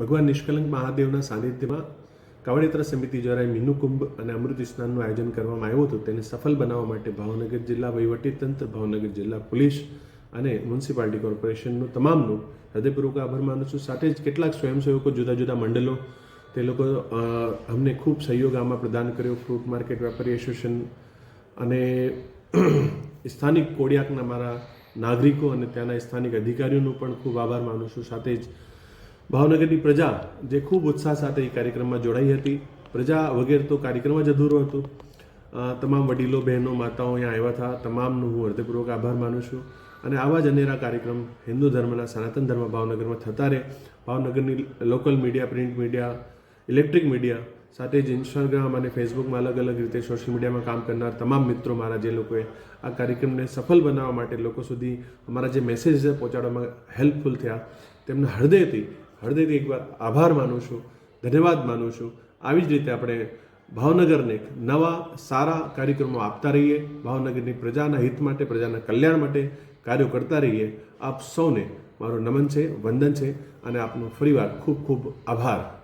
ભગવાન નિષ્કલંક મહાદેવના સાનિધ્યમાં કાવડેતરા સમિતિ દ્વારા મીનુકુંભ અને અમૃત સ્નાનનું આયોજન કરવામાં આવ્યું હતું. તેને સફળ બનાવવા માટે ભાવનગર જિલ્લા વહીવટીતંત્ર ભાવનગર જિલ્લા પોલીસ અને મ્યુનિસિપાલિટી કોર્પોરેશનનું તમામનું હૃદયપૂર્વક આભાર માનું છું. સાથે જ કેટલાક સ્વયંસેવકો જુદા જુદા મંડળો, તે લોકો અમને ખૂબ સહયોગ આમાં પ્રદાન કર્યો. ફ્રૂટ માર્કેટ વેપારી એસોસિએશન અને સ્થાનિક કોડિયાકના મારા નાગરિકો અને ત્યાંના સ્થાનિક અધિકારીઓનો પણ ખૂબ આભાર માનું છું. સાથે જ ભાવનગરની પ્રજા જે ખૂબ ઉત્સાહ સાથે એ કાર્યક્રમમાં જોડાઈ હતી. પ્રજા વગેરે તો કાર્યક્રમ જ અધૂરો હતો. તમામ વડીલો, બહેનો, માતાઓ અહીંયા આવ્યા હતા. તમામનું હું હૃદયપૂર્વક આભાર માનું છું. અને આવા જ અનેરા કાર્યક્રમ હિન્દુ ધર્મના સનાતન ધર્મ ભાવનગરમાં થતા રહે. ભાવનગરની local media, print media, electric media સાથે જ ઇન્સ્ટાગ્રામ અને ફેસબુકમાં અલગ અલગ રીતે સોશિયલ મીડિયામાં કામ કરનાર તમામ મિત્રો મારા જે લોકોએ આ કાર્યક્રમને સફળ બનાવવા માટે લોકો સુધી અમારા જે મેસેજ પહોંચાડવામાં હેલ્પફુલ થયા. તેમના હૃદયથી હૃદયથી એકવાર આભાર માનું છું, ધન્યવાદ માનું છું. આવી જ રીતે આપણે ભાવનગરને નવા, સારા કાર્યક્રમો આપતા રહીએ, ભાવનગરની પ્રજાના હિત માટે, પ્રજાના કલ્યાણ માટે કાર્યો કરતા રહીએ. આપ સૌને મારું નમન છે, વંદન છે અને આપનો ફરીવાર ખૂબ ખૂબ આભાર.